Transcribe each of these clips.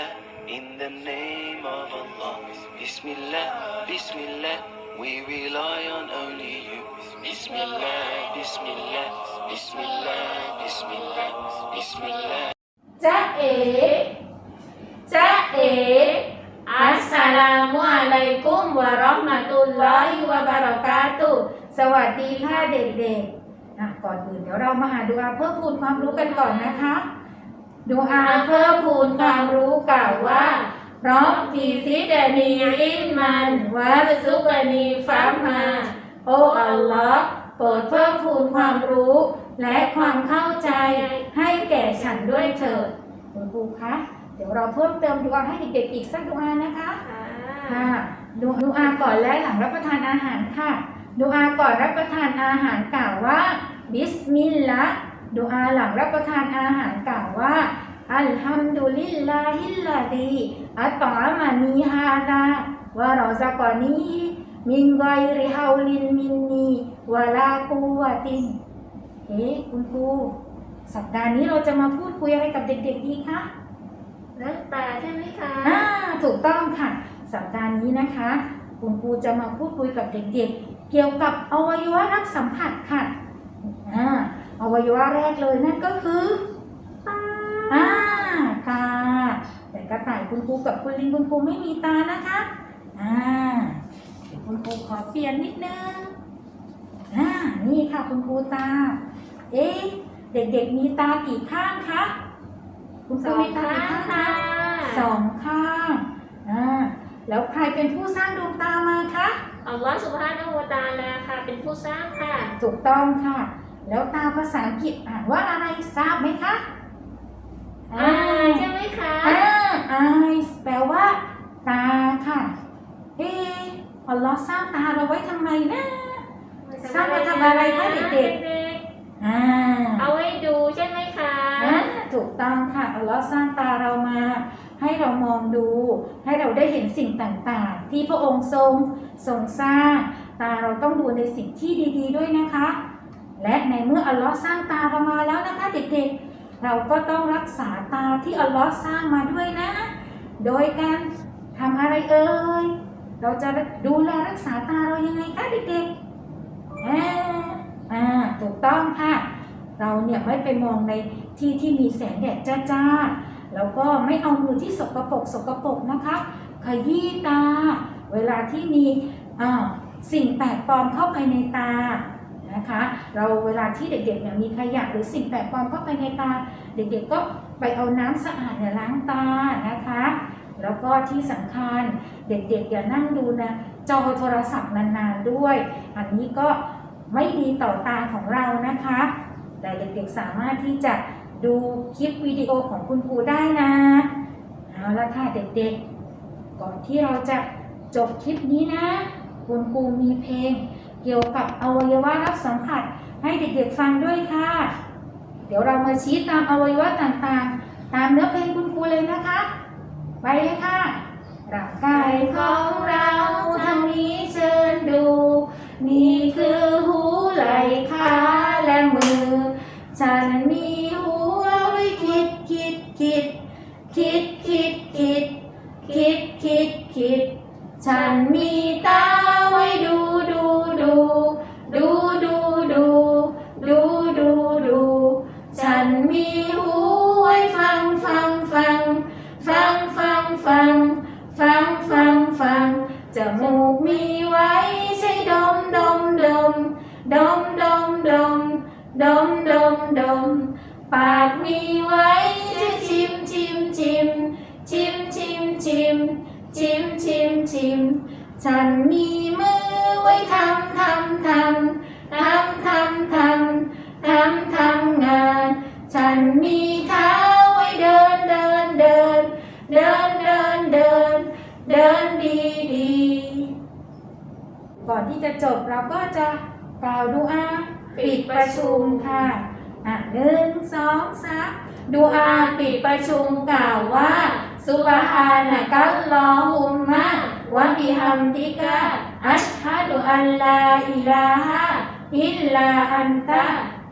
Bismillah, in the name of Allah. Bismillah, Bismillah, we rely on only you. Bismillah, Bismillah, Bismillah, Bismillah, Bismillah. จ๊ะเอ๋จ๊ะเอ๋อัสสลามุอะลัยกุมวะเราะห์มะตุลลอฮิวะบะเราะกาตุสวัสดีค่ะเด็กๆอะก่อนอื่นเดี๋ยวเรามาหาดูอาเพิ่มพูนความรู้กันก่อนนะคะดูอาเพิ่มพูนความรู้ ร็อบบีซิดานีอินมันวะรซุกานีฟามาโอ้อัลลอฮ์โปรดเพิ่มพูนความรู้ และความเข้าใจให้แก่ฉันด้วยเถิดคุณครูคะเดี๋ยวเราเพิ่มเติมดูอาให้เด็กๆอีกสักดูอานะคะค่ะดูดูอาก่อนและหลังรับประทานอาหารค่ะดูอาก่อนรับประทานอาหารกล่าวว่าบิสมิลลาห์ดูอาหลังรับประทานอาหารกล่าวว่า อัลฮัมดุลิลลาฮิลลาดีอัตตอมานีฮาดาวะรอซากอนีมินไกริฮาวลินมินนีวะลากูวะตินเอ๊ะคุณครูสัปดาห์นี้เราจะมาพูดคุยอะไรกับเด็ก ๆ ดีคะเรื่องตาใช่ไหมคะอ่าถูกต้องค่ะ สัปดาห์นี้นะคะ คุณครูจะมาพูดคุยกับเด็ก ๆ เกี่ยวกับอวัยวะรับสัมผัสค่ะอ่าอวัยวะแรกเลยนั่นก็คือตา อ่าตาแต่กระต่ายคุณครูกับคุณลิงคุณครูไม่มีตานะคะอ่าเดี๋ยวคุณครูขอเปลี่ยนนิดนึงอ่านี่ค่ะคุณครูตา เอ๊ะเด็กๆมีตากี่ข้างคะคุณคสรูองมีตาข้ากี่งข้างค่ะคะสองข้างอ่าแล้วใครเป็นผู้สร้างดวงตามาคะอัลลอฮฺสุบฮานะฮูวะตะอาลาค่ะ เป็นผู้สร้างค่ะ ถูกต้องค่ะ แล้วตาภาษาอังกฤษอ่านว่าอะไรทราบไหมคะอ่าใช่ไห มคะอ่า eyes แปลว่า ตาค่ะ เอ๊ะอัลลอฮ์สร้างตาเราไว้ทำไมนะสร้างมาทำอะไรคะเด็กๆอ่าเอาไว้ดูใช่ไหมคะอ่าถูกต้องค่ะอัลลอฮ์สร้างตาเรามา ให้เรามองดู ให้เราได้เห็นสิ่งต่างๆ ที่พระองค์ทรงทรงสร้าง ตาเราต้องดูในสิ่งที่ดี ๆ ด้วยนะคะ และในเมื่ออัลลอฮ์สร้างตาเรามาแล้วนะคะ เด็กๆ เราก็ต้องรักษาตาที่อัลลอฮ์สร้างมาด้วยนะ โดยการทำอะไรเอ่ย เราจะดูแลรักษาตาเรายังไงคะเด็กๆอ่าอ่าถูกต้องค่ะ เราเนี่ยไม่ไปมองในที่ที่มีแสงแดดจ้าๆ แล้วก็ไม่เอามือที่สกปรกสกปรกนะคะขยี้ตา เวลาที่มีสิ่งแปลกปลอมเข้าไปในตา นะคะ เราเวลาที่เด็กๆเนี่ยมีขยะหรือสิ่งแปลกปลอมเข้าไปในตา เด็กๆก็ไปเอาน้ำสะอาดเนี่ยล้างตานะคะ แล้วก็ที่สำคัญเด็กๆอย่านั่งดูนะจอโทรศัพท์นานๆด้วย อันนี้ก็ไม่ดีต่อตาของเรานะคะ แต่เด็กๆสามารถที่จะดูคลิปวิดีโอของคุณครูได้นะเอาละค่ะเด็กๆ ก่อนที่เราจะจบคลิปนี้นะ คุณครูมีเพลง เกี่ยวกับอวัยวะรับสัมผัสให้เด็กๆฟังด้วยค่ะ เดี๋ยวเรามาชี้ตามอวัยวะต่างๆ ตามเนื้อเพลงคุณครูเลยนะคะ ไปเลยค่ะร่างกายของเราทางนี้เชิญดู นี่คือหูไหล่ขาและมือ ฉันมีหัวไว้คิดคิดคิด คิดคิดคิด คิดคิดคิด ฉันมี มูกมีไว้ใช้ดมดมดมดมดมดมดมดมดมปากมีไว้ใช้ชิมชิมชิมชิมชิมชิมชิมชิมชิมฉันมีมือไว้ทำทำทำทำทำทำทำทำงาน ฉันมีเท้าไว้เดินเดินเดินเดินเดินเดินเดิน ก่อนที่จะจบเราก็จะกล่าวดูอาปิดประชุมค่ะอะหนึ่งสองสามดูอาปิดประชุมกล่าวว่าสุบฮานะกัลลอฮุมมะวะบิฮัมดิกะอัชฮะดุอัลลาอิลาฮะอิลลาอันตะ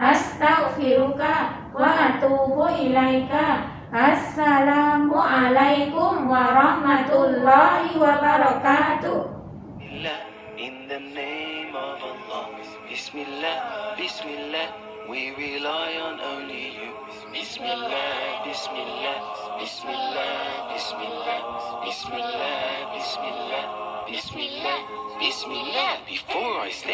อัสตัฟิรุกะวะอะตูบุอิไลกะอัสสลามุอะลัยกุมวะเราะห์มะตุลลอฮิวะบะเราะกาตุฮ์ in the name of Allah. Bismillah, Bismillah, we rely on only you. Bismillah, Bismillah, Bismillah, Bismillah, Bismillah, Bismillah, Bismillah, Bismillah. Before I sleep.